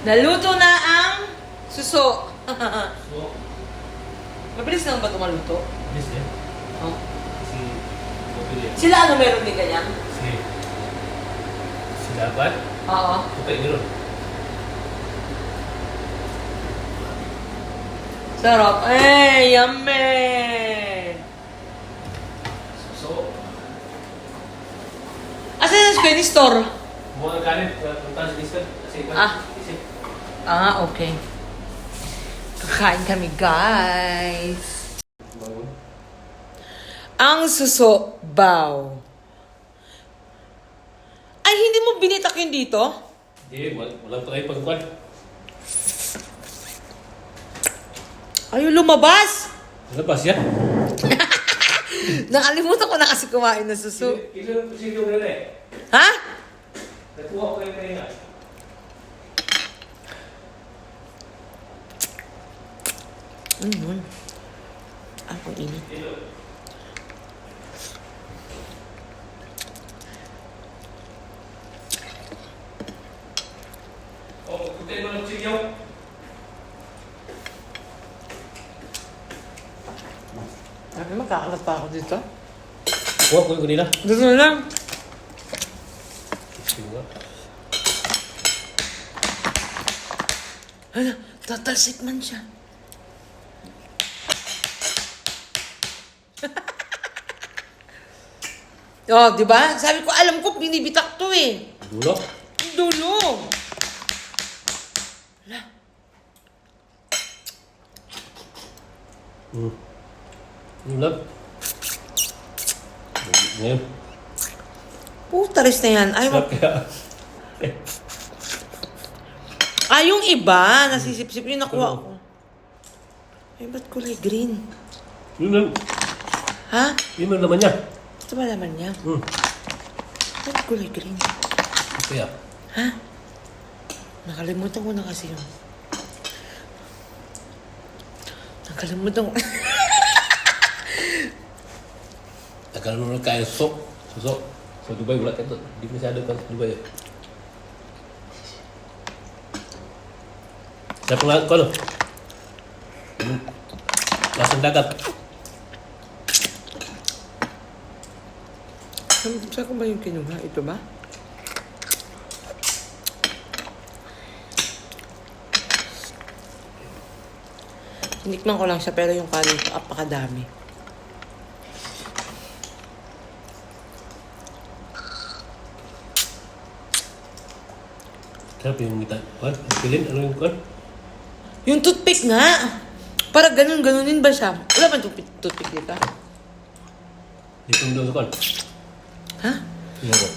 Naluto na ang suso. So, Mabilis lang ba ito maluto? this eh. Oh. Si Kopili. Sila ano meron din ganyan? Si Si dapat. Oo. Okay, meron. Sarap. Eh, yummy! So, Asan yung Square Store? mga kanin, punta sa discount. Kasi, Ah. Ah, okay. Kakain kami, guys. Ang suso baw. Ay, hindi mo binitak yun dito? Hindi, wal- walang tayo pagkuhan. Ayaw lumabas! Ba siya? Nakalimutan ko na kasi kumain ng suso. Kilo, kilo na eh. Ha? Natuwa ko kayo. Ano yun? Ako init. Kilo. Oh, kutin mo ng chilyaw. Sabi, makakalat pa ako dito. Kuha ko yung kanina. Dito na lang. Ano? Tatalsik man siya. Oh, di ba? Sabi ko, alam ko, binibitak to eh. Dulo. Dulo. Hmm. Yung love. Ngayon. Putaris na yan. Ay, Sarap kaya. ah, yung iba, nasisip-sip yung nakuha ko. Ay, ba't kulay green? Yun lang. Ha? Yun ang laman niya. Ito ba naman niya? Hmm. Ba't kulay green? Kaya. Ha? Nakalimutan ko na kasi yun. Nakalimutan ko. Tagal mo na kayo susok. Susok. Sa Dubai, wala ka ito. Di masyado ka sa Dubai. Sa pangalan ko, ano? Hmm. Lasang dagat. Saan ko ba yung kinuha? Ito ba? Tinikman ko lang siya pero yung kanin ko apakadami. Sarap yung kita. Kuan? Pilin? Ano yung kuan? Yung toothpick nga! Para ganun-ganunin ba siya? Wala ba toothpick, toothpick dito? Dito mo doon sa kuan. Ha? Ko.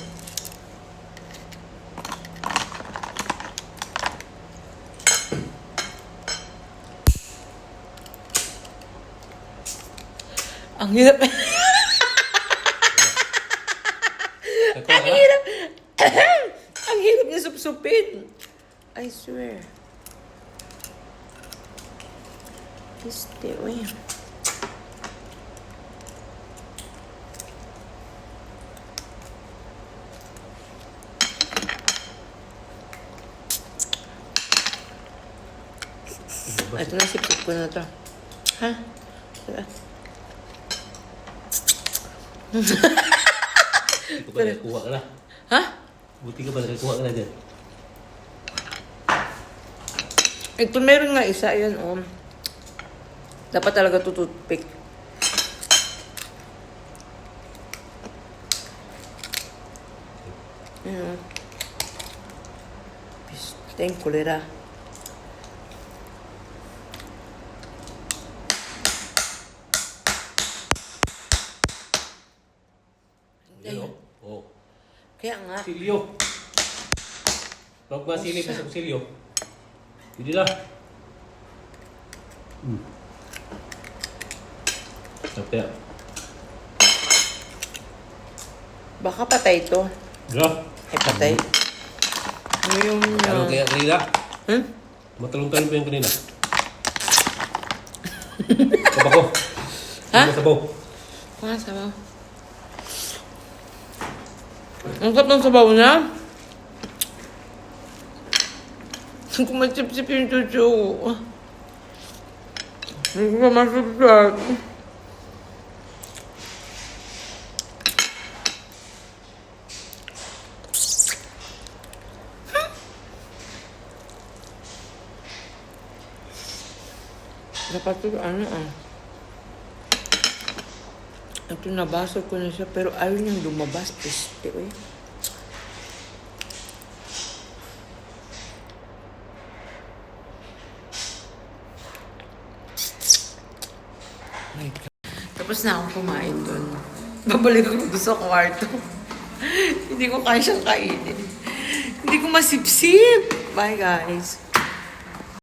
Ang hirap. Ang hirap. Ang hirap niya supsupin. I swear. Este, uy. Ito na, sip-sip ko na to. Ha? Diba? Ito pa rin, kuha ka na. Ha? Buti ka pa rin, kuha ka na dyan. Ito meron nga isa, yun oh. Dapat talaga to toothpick. Ayan. Pisteng kulera. Yan o. Oh. Kaya nga. Silyo. Huwag masilip sa silyo. Hindi na. Hmm. Sarap kaya. Baka patay to. Gra. Ay, patay. Ano yung... Ano uh, kaya kanina? Hmm? Matalong-talong pa yung kanina. Kabako. Ha? Sabaw? Ang sarap ng sabaw niya. Hindi ko masip-sip yung chuchu. Hindi ko masip-sip. Dapat ito, ano ah. Ito nabasag ko na siya, pero ayaw niyang lumabas. Este, eh. Tapos na akong kumain doon. Babalik ako doon sa kwarto. Hindi ko kaya siyang kainin. Hindi ko masipsip. Bye, guys.